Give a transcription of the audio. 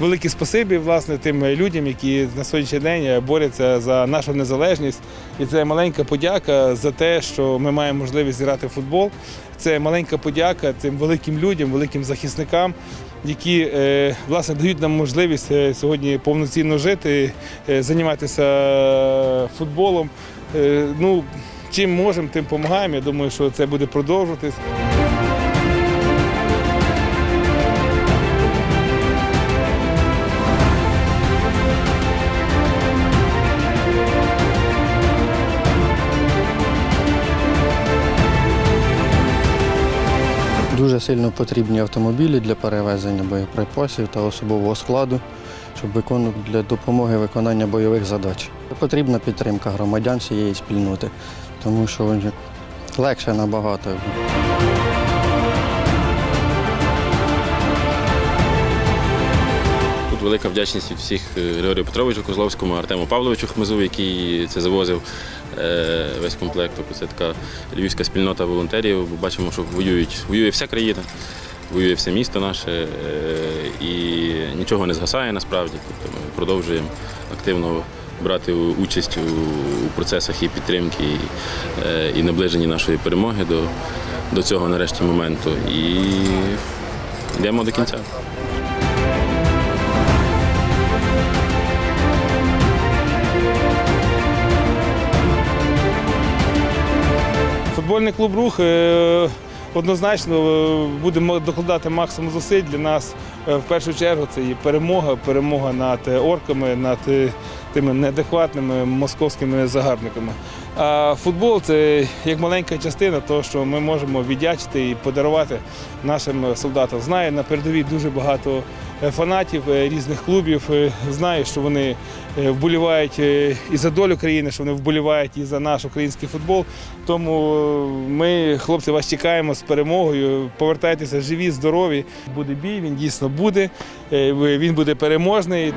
велике спасибі власне тим людям, які на сьогоднішній день борються за нашу незалежність. І це маленька подяка за те, що ми маємо можливість грати в футбол. Це маленька подяка тим великим людям, великим захисникам, які е, власне дають нам можливість е, сьогодні повноцінно жити, е, займатися футболом. Е, Ну, чим можемо, тим допомагаємо. Я думаю, що це буде продовжуватись. Дуже сильно потрібні автомобілі для перевезення боєприпасів та особового складу, щоб виконувати для допомоги виконання бойових задач. Потрібна підтримка громадян цієї спільноти, тому що легше набагато. Велика вдячність від всіх е, Григорію Петровичу Козловському, Артему Павловичу Хмизу, який це завозив е, весь комплект. Тобто Це така львівська спільнота волонтерів. Бачимо, що воюють, воює вся країна, воює все місто наше е, і нічого не згасає насправді. Тобто ми продовжуємо активно брати участь у, процесах і підтримки, і наближенні нашої перемоги до, до цього нарешті моменту. І йдемо до кінця. Футбольний клуб рух е, однозначно будемо буде докладати максимум зусиль для нас. Е, В першу чергу це і перемога, перемога над е, орками, над е, тими неадекватними московськими загарбниками. А футбол це як маленька частина, того, що ми можемо віддячити і подарувати нашим солдатам. Знаю, на передовій дуже багато е, фанатів е, різних клубів. Е, знаю, що вони вболівають і за долю країни, що вони вболівають і за наш український футбол. Тому ми, хлопці, вас чекаємо з перемогою. Повертайтеся живі, здорові. Буде бій, він дійсно буде. Він буде переможний.